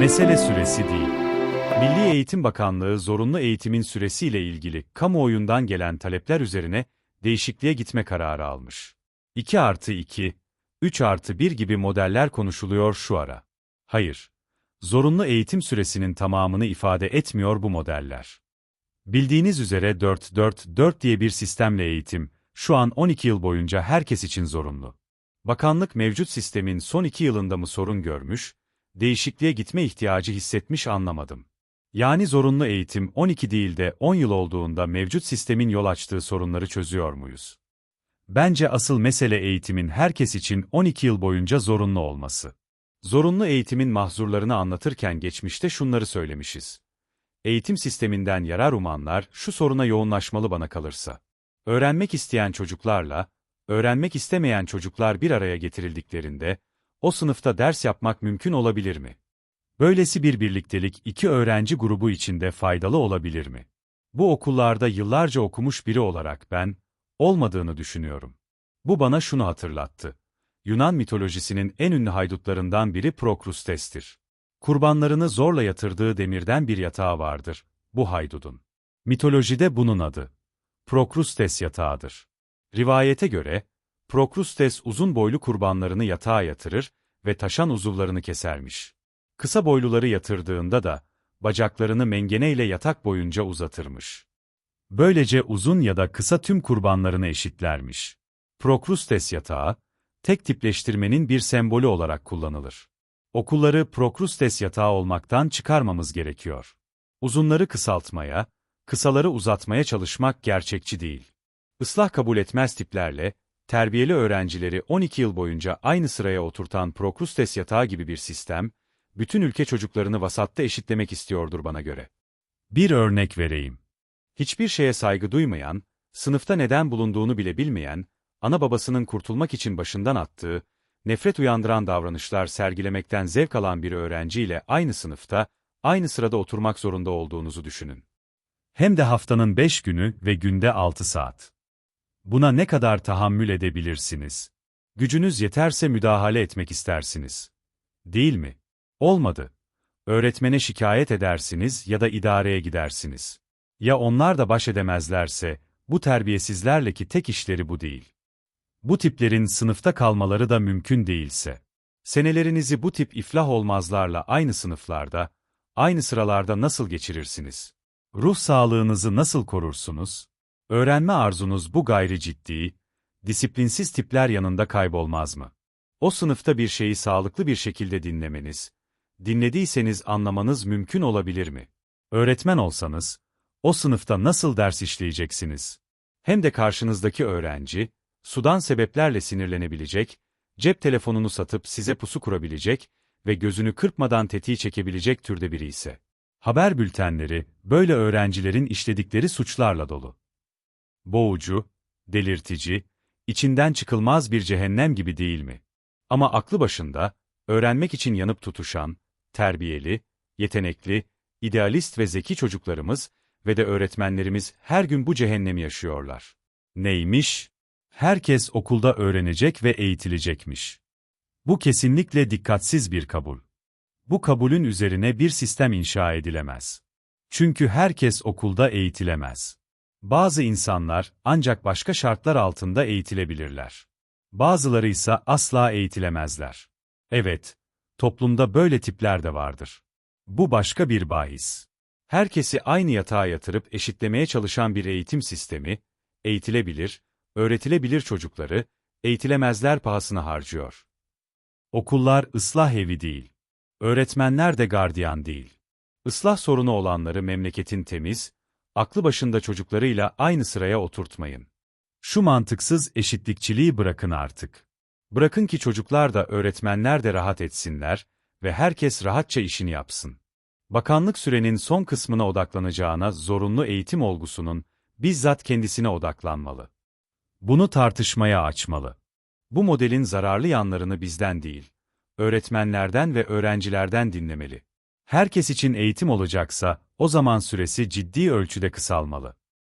Mesele süresi değil. Milli Eğitim Bakanlığı zorunlu eğitimin süresiyle ilgili kamuoyundan gelen talepler üzerine değişikliğe gitme kararı almış. 2 artı 2, 3 artı 1 gibi modeller konuşuluyor şu ara. Hayır. Zorunlu eğitim süresinin tamamını ifade etmiyor bu modeller. Bildiğiniz üzere 4-4-4 diye bir sistemle eğitim, şu an 12 yıl boyunca herkes için zorunlu. Bakanlık mevcut sistemin son 2 yılında mı sorun görmüş, değişikliğe gitme ihtiyacı hissetmiş anlamadım. Yani zorunlu eğitim 12 değil de 10 yıl olduğunda mevcut sistemin yol açtığı sorunları çözüyor muyuz? Bence asıl mesele eğitimin herkes için 12 yıl boyunca zorunlu olması. Zorunlu eğitimin mahzurlarını anlatırken geçmişte şunları söylemişiz. Eğitim sisteminden yarar umanlar şu soruna yoğunlaşmalı bana kalırsa. Öğrenmek isteyen çocuklarla, öğrenmek istemeyen çocuklar bir araya getirildiklerinde, o sınıfta ders yapmak mümkün olabilir mi? Böylesi bir birliktelik iki öğrenci grubu içinde faydalı olabilir mi? Bu okullarda yıllarca okumuş biri olarak ben, olmadığını düşünüyorum. Bu bana şunu hatırlattı. Yunan mitolojisinin en ünlü haydutlarından biri Prokrustes'tir. Kurbanlarını zorla yatırdığı demirden bir yatağı vardır, bu haydudun. Mitolojide bunun adı. Prokrustes yatağıdır. Rivayete göre, Prokrustes uzun boylu kurbanlarını yatağa yatırır ve taşan uzuvlarını kesermiş. Kısa boyluları yatırdığında da, bacaklarını mengeneyle yatak boyunca uzatırmış. Böylece uzun ya da kısa tüm kurbanlarını eşitlermiş. Prokrustes yatağı, tek tipleştirmenin bir sembolü olarak kullanılır. Okulları Prokrustes yatağı olmaktan çıkarmamız gerekiyor. Uzunları kısaltmaya, kısaları uzatmaya çalışmak gerçekçi değil. Islah kabul etmez tiplerle, terbiyeli öğrencileri 12 yıl boyunca aynı sıraya oturtan Prokrustes yatağı gibi bir sistem, bütün ülke çocuklarını vasatta eşitlemek istiyordur bana göre. Bir örnek vereyim. Hiçbir şeye saygı duymayan, sınıfta neden bulunduğunu bile bilmeyen, ana babasının kurtulmak için başından attığı, nefret uyandıran davranışlar sergilemekten zevk alan bir öğrenciyle aynı sınıfta, aynı sırada oturmak zorunda olduğunuzu düşünün. Hem de haftanın 5 günü ve günde 6 saat. Buna ne kadar tahammül edebilirsiniz? Gücünüz yeterse müdahale etmek istersiniz. Değil mi? Olmadı. Öğretmene şikayet edersiniz ya da idareye gidersiniz. Ya onlar da baş edemezlerse, bu terbiyesizlerle ki tek işleri bu değil. Bu tiplerin sınıfta kalmaları da mümkün değilse. Senelerinizi bu tip iflah olmazlarla aynı sınıflarda, aynı sıralarda nasıl geçirirsiniz? Ruh sağlığınızı nasıl korursunuz? Öğrenme arzunuz bu gayri ciddi, disiplinsiz tipler yanında kaybolmaz mı? O sınıfta bir şeyi sağlıklı bir şekilde dinlemeniz, dinlediyseniz anlamanız mümkün olabilir mi? Öğretmen olsanız, o sınıfta nasıl ders işleyeceksiniz? Hem de karşınızdaki öğrenci, sudan sebeplerle sinirlenebilecek, cep telefonunu satıp size pusu kurabilecek ve gözünü kırpmadan tetiği çekebilecek türde biri ise. Haber bültenleri, böyle öğrencilerin işledikleri suçlarla dolu. Boğucu, delirtici, içinden çıkılmaz bir cehennem gibi değil mi? Ama aklı başında, öğrenmek için yanıp tutuşan, terbiyeli, yetenekli, idealist ve zeki çocuklarımız ve de öğretmenlerimiz her gün bu cehennemi yaşıyorlar. Neymiş? Herkes okulda öğrenecek ve eğitilecekmiş. Bu kesinlikle dikkatsiz bir kabul. Bu kabulün üzerine bir sistem inşa edilemez. Çünkü herkes okulda eğitilemez. Bazı insanlar ancak başka şartlar altında eğitilebilirler. Bazıları ise asla eğitilemezler. Evet, toplumda böyle tipler de vardır. Bu başka bir bahis. Herkesi aynı yatağa yatırıp eşitlemeye çalışan bir eğitim sistemi, eğitilebilir, öğretilebilir çocukları, eğitilemezler pahasına harcıyor. Okullar ıslah evi değil. Öğretmenler de gardiyan değil. Islah sorunu olanları memleketin temiz, aklı başında çocuklarıyla aynı sıraya oturtmayın. Şu mantıksız eşitlikçiliği bırakın artık. Bırakın ki çocuklar da öğretmenler de rahat etsinler ve herkes rahatça işini yapsın. Bakanlık sürenin son kısmına odaklanacağına zorunlu eğitim olgusunun bizzat kendisine odaklanmalı. Bunu tartışmaya açmalı. Bu modelin zararlı yanlarını bizden değil, öğretmenlerden ve öğrencilerden dinlemeli. Herkes için eğitim olacaksa, o zaman süresi ciddi ölçüde kısalmalı.